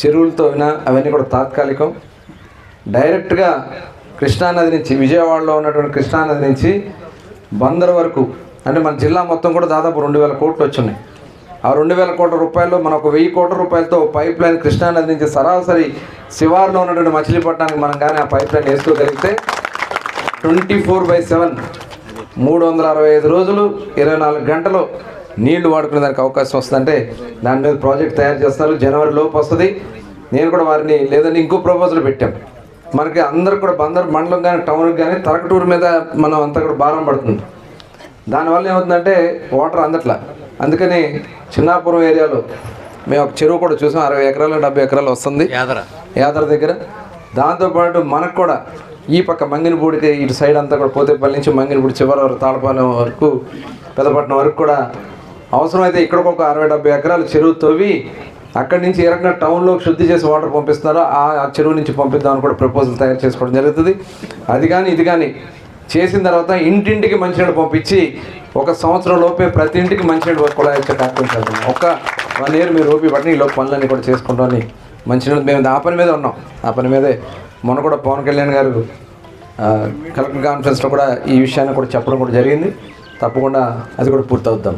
చెరువులతో వినా అవన్నీ కూడా తాత్కాలికం. డైరెక్ట్గా కృష్ణానది నుంచి విజయవాడలో ఉన్నటువంటి కృష్ణానది నుంచి బందర్ వరకు అంటే మన జిల్లా మొత్తం కూడా దాదాపు రెండు వేల కోట్లు వచ్చినాయి. ఆ రెండు వేల కోట్ల రూపాయల్లో మనం ఒక వెయ్యి కోట్ల రూపాయలతో పైప్ లైన్ కృష్ణానది నుంచి సరాసరి శివార్లో ఉన్నటువంటి మచిలీపట్నానికి మనం కానీ ఆ పైప్ లైన్ వేసుకోగలిగితే ట్వంటీ ఫోర్ బై సెవెన్ మూడు వందల అరవై ఐదు రోజులు ఇరవై నాలుగు గంటలు నీళ్ళు వాడుకునే దానికి అవకాశం వస్తుందంటే దాని మీద ప్రాజెక్ట్ తయారు చేస్తారు. జనవరి లోపు వస్తుంది. నేను కూడా వారిని లేదని ఇంకో ప్రపోజల్ పెట్టాం. మనకి అందరు కూడా బందర్ మండలం కానీ టౌన్కి కానీ తరకటూరు మీద మనం అంతా కూడా భారం పడుతుంది. దానివల్ల ఏమవుతుందంటే వాటర్ అందట్లా. అందుకని చిన్నాపురం ఏరియాలో మేము ఒక చెరువు కూడా చూసాం. అరవై ఎకరాలు డెబ్బై ఎకరాలు వస్తుంది. యాదర. యాదర దగ్గర. దాంతోపాటు మనకు కూడా ఈ పక్క మంగినపూడికి ఇటు సైడ్ అంతా కూడా పోతేపల్లి నుంచి మంగినపూడి చివరి వరకు తాళపాలెం వరకు పెదపట్నం వరకు కూడా అవసరమైతే ఇక్కడ ఒక అరవై డెబ్బై ఎకరాలు చెరువు తవ్వి అక్కడి నుంచి ఏ రకంగా టౌన్లో శుద్ధి చేసి వాటర్ పంపిస్తున్నారో? ఆ చెరువు నుంచి పంపిద్దామని కూడా ప్రపోజల్ తయారు చేసుకోవడం జరుగుతుంది. అది కానీ ఇది కానీ చేసిన తర్వాత ఇంటింటికి మంచినీళ్ళు పంపించి ఒక సంవత్సరం లోపే ప్రతి ఇంటికి మంచినీళ్ళు కూడా ఇచ్చే కార్యక్రమం చేద్దాం. ఒక్క వన్ ఇయర్ మీరు ఓపి పట్టిన ఈ లోపు పనులన్నీ కూడా చేసుకుంటామని మంచినీళ్ళు మేము ఆ పని మీదే ఉన్నాం. ఆ పని మీదే మొన్న కూడా పవన్ కళ్యాణ్ గారు కలెక్టర్ కాన్ఫరెన్స్లో కూడా ఈ విషయాన్ని కూడా చెప్పడం కూడా జరిగింది. తప్పకుండా అది కూడా పూర్తవుద్దాం.